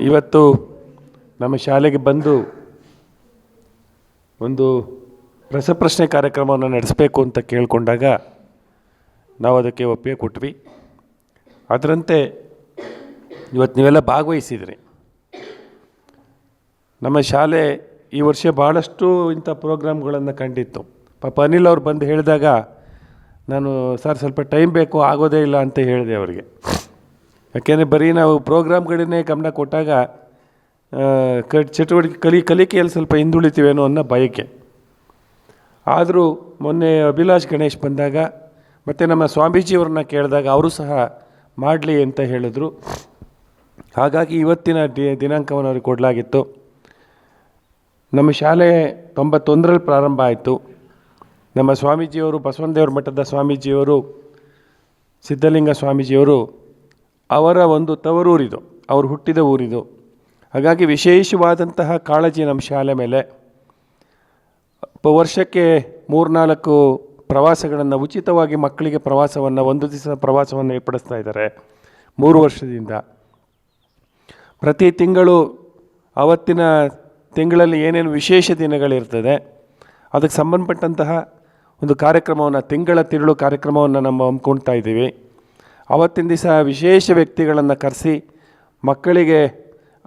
ಇವತ್ತು ನಮ್ಮ ಶಾಲೆಗೆ ಬಂದು ಒಂದು ರಸಪ್ರಶ್ನೆ ಕಾರ್ಯಕ್ರಮವನ್ನು ನಡೆಸಬೇಕು ಅಂತ ಕೇಳಿಕೊಂಡಾಗ ನಾವು ಅದಕ್ಕೆ ಒಪ್ಪಿಗೆ ಕೊಟ್ವಿ. ಅದರಂತೆ ಇವತ್ತು ನೀವೆಲ್ಲ ಭಾಗವಹಿಸಿದ್ರಿ. ನಮ್ಮ ಶಾಲೆ ಈ ವರ್ಷ ಭಾಳಷ್ಟು ಇಂಥ ಪ್ರೋಗ್ರಾಮ್ಗಳನ್ನು ಕಂಡಿತ್ತು. ಪಾಪ ಅನಿಲ್ ಅವ್ರು ಬಂದು ಹೇಳಿದಾಗ ನಾನು, ಸರ್, ಸ್ವಲ್ಪ ಟೈಮ್ ಬೇಕು, ಆಗೋದೇ ಇಲ್ಲ ಅಂತ ಹೇಳಿದೆ ಅವರಿಗೆ. ಯಾಕೆಂದರೆ ಬರೀ ನಾವು ಪ್ರೋಗ್ರಾಮ್ಗಳನ್ನೇ ಗಮನ ಕೊಟ್ಟಾಗ ಕ, ಚಟುವಟಿಕೆ ಕಲಿ, ಕಲಿಕೆಯಲ್ಲಿ ಸ್ವಲ್ಪ ಹಿಂದುಳಿತೀವೇನೋ ಅನ್ನೋ ಬಯಕೆ. ಆದರೂ ಮೊನ್ನೆ ಅಭಿಲಾಷ್ ಗಣೇಶ್ ಬಂದಾಗ, ಮತ್ತು ನಮ್ಮ ಸ್ವಾಮೀಜಿಯವ್ರನ್ನ ಕೇಳಿದಾಗ ಅವರು ಸಹ ಮಾಡಲಿ ಅಂತ ಹೇಳಿದ್ರು. ಹಾಗಾಗಿ ಇವತ್ತಿನ ದಿ, ದಿನಾಂಕವನ್ನು ಅವ್ರಿಗೆ ಕೊಡಲಾಗಿತ್ತು. ನಮ್ಮ ಶಾಲೆ ತೊಂಬತ್ತೊಂದರಲ್ಲಿ ಪ್ರಾರಂಭ ಆಯಿತು. ನಮ್ಮ ಸ್ವಾಮೀಜಿಯವರು ಬಸವನದೇವ್ರ ಮಠದ ಸ್ವಾಮೀಜಿಯವರು, ಸಿದ್ಧಲಿಂಗ ಸ್ವಾಮೀಜಿಯವರು ಅವರ ಒಂದು ತವರೂರಿದು, ಅವರು ಹುಟ್ಟಿದ ಊರಿದು. ಹಾಗಾಗಿ ವಿಶೇಷವಾದಂತಹ ಕಾಳಜಿ ನಮ್ಮ ಶಾಲೆ ಮೇಲೆ ವರ್ಷಕ್ಕೆ ಮೂರ್ನಾಲ್ಕು ಪ್ರವಾಸಗಳನ್ನು, ಉಚಿತವಾಗಿ ಮಕ್ಕಳಿಗೆ ಪ್ರವಾಸವನ್ನು, ಒಂದು ದಿವಸ ಪ್ರವಾಸವನ್ನು ಏರ್ಪಡಿಸ್ತಾ ಇದ್ದಾರೆ ಮೂರು ವರ್ಷದಿಂದ. ಪ್ರತಿ ತಿಂಗಳು ಅವತ್ತಿನ ತಿಂಗಳಲ್ಲಿ ಏನೇನು ವಿಶೇಷ ದಿನಗಳಿರ್ತದೆ, ಅದಕ್ಕೆ ಸಂಬಂಧಪಟ್ಟಂತಹ ಒಂದು ಕಾರ್ಯಕ್ರಮವನ್ನು, ತಿಂಗಳ ತಿರುಳು ಕಾರ್ಯಕ್ರಮವನ್ನು ನಮ್ಮ ಹಮ್ಮಿಕೊಳ್ತಾ ಇದ್ದೀವಿ. ಅವತ್ತಿನ ದಿವಸ ವಿಶೇಷ ವ್ಯಕ್ತಿಗಳನ್ನು ಕರೆಸಿ ಮಕ್ಕಳಿಗೆ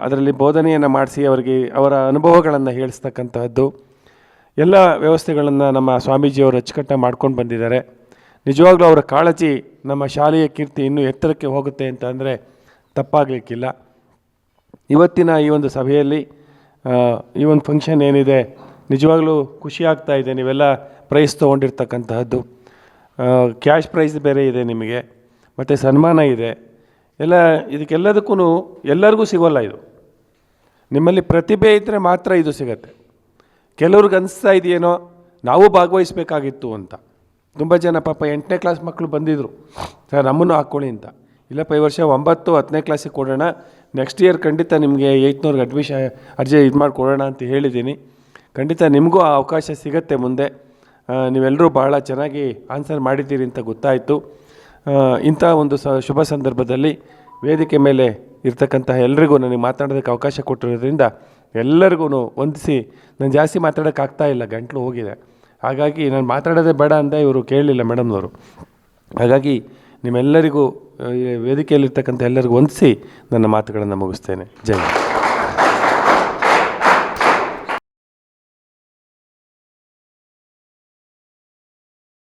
ಅದರಲ್ಲಿ ಬೋಧನೆಯನ್ನು ಮಾಡಿಸಿ ಅವರಿಗೆ ಅವರ ಅನುಭವಗಳನ್ನು ಹೇಳಿಸ್ತಕ್ಕಂಥದ್ದು ಎಲ್ಲ ವ್ಯವಸ್ಥೆಗಳನ್ನು ನಮ್ಮ ಸ್ವಾಮೀಜಿಯವರು ಅಚ್ಚುಕಟ್ಟಾಗಿ ಮಾಡ್ಕೊಂಡು ಬಂದಿದ್ದಾರೆ. ನಿಜವಾಗ್ಲೂ ಅವರ ಕಾಳಜಿ ನಮ್ಮ ಶಾಲೆಯ ಕೀರ್ತಿ ಇನ್ನೂ ಎತ್ತರಕ್ಕೆ ಹೋಗುತ್ತೆ ಅಂತ ಅಂದರೆ ತಪ್ಪಾಗಲಿಕ್ಕಿಲ್ಲ. ಇವತ್ತಿನ ಈ ಒಂದು ಸಭೆಯಲ್ಲಿ ಈ ಒಂದು ಫಂಕ್ಷನ್ ಏನಿದೆ, ನಿಜವಾಗ್ಲೂ ಖುಷಿ ಆಗ್ತಾ ಇದೆ. ನೀವೆಲ್ಲ ಪ್ರೈಸ್ ತೊಗೊಂಡಿರ್ತಕ್ಕಂತಹದ್ದು. ಕ್ಯಾಶ್ ಪ್ರೈಸ್ ಬೇರೆ ಇದೆ ನಿಮಗೆ. ಮತ್ತು ಸನ್ಮಾನ ಇದೆ. ಎಲ್ಲ ಇದಕ್ಕೆಲ್ಲದಕ್ಕೂ ಎಲ್ಲರಿಗೂ ಸಿಗೋಲ್ಲ ಇದು. ನಿಮ್ಮಲ್ಲಿ ಪ್ರತಿಭೆ ಇದ್ದರೆ ಮಾತ್ರ ಇದು ಸಿಗತ್ತೆ. ಕೆಲವ್ರಿಗೆ ಅನಿಸ್ತಾ ಇದೆಯೇನೋ ನಾವು ಭಾಗವಹಿಸಬೇಕಾಗಿತ್ತು ಅಂತ. ತುಂಬ ಜನ ಪಾಪ ಎಂಟನೇ ಕ್ಲಾಸ್ ಮಕ್ಕಳು ಬಂದಿದ್ದರು ಸರ್, ನಮ್ಮನ್ನು ಹಾಕ್ಕೊಳ್ಳಿ ಅಂತ. ಇಲ್ಲಪ್ಪ, ಈ ವರ್ಷ ಒಂಬತ್ತು, ಹತ್ತನೇ ಕ್ಲಾಸಿಗೆ ಕೊಡೋಣ. ನೆಕ್ಸ್ಟ್ ಇಯರ್ ಖಂಡಿತ ನಿಮಗೆ ಏಯ್ಟ್ನೂರ್ಗೆ ಅಡ್ಮಿಷನ್ ಅರ್ಜಿ ಇದು ಮಾಡಿ ಕೊಡೋಣ ಅಂತ ಹೇಳಿದ್ದೀನಿ. ಖಂಡಿತ ನಿಮಗೂ ಆ ಅವಕಾಶ ಸಿಗತ್ತೆ ಮುಂದೆ. ನೀವೆಲ್ಲರೂ ಬಹಳ ಚೆನ್ನಾಗಿ ಆನ್ಸರ್ ಮಾಡಿದ್ದೀರಿ ಅಂತ ಗೊತ್ತಾಯಿತು. ಇಂಥ ಒಂದು ಸ, ಶುಭ ಸಂದರ್ಭದಲ್ಲಿ ವೇದಿಕೆ ಮೇಲೆ ಇರ್ತಕ್ಕಂತಹ ಎಲ್ರಿಗೂ ನನಗೆ ಮಾತಾಡೋದಕ್ಕೆ ಅವಕಾಶ ಕೊಟ್ಟಿರೋದ್ರಿಂದ ಎಲ್ಲರಿಗೂ ವಂದಿಸಿ, ನಾನು ಜಾಸ್ತಿ ಮಾತಾಡೋಕ್ಕಾಗ್ತಾ ಇಲ್ಲ, ಗಂಟ್ಲು ಹೋಗಿದೆ. ಹಾಗಾಗಿ ನಾನು ಮಾತಾಡೋದೇ ಬೇಡ ಅಂದೆ ಇವರು ಕೇಳಲಿಲ್ಲ ಮೇಡಮ್ನವರು. ಹಾಗಾಗಿ ನಿಮ್ಮೆಲ್ಲರಿಗೂ ವೇದಿಕೆಯಲ್ಲಿರ್ತಕ್ಕಂಥ ಎಲ್ಲರಿಗೂ ವಂದಿಸಿ ನನ್ನ ಮಾತುಗಳನ್ನು ಮುಗಿಸ್ತೇನೆ. ಜೈ.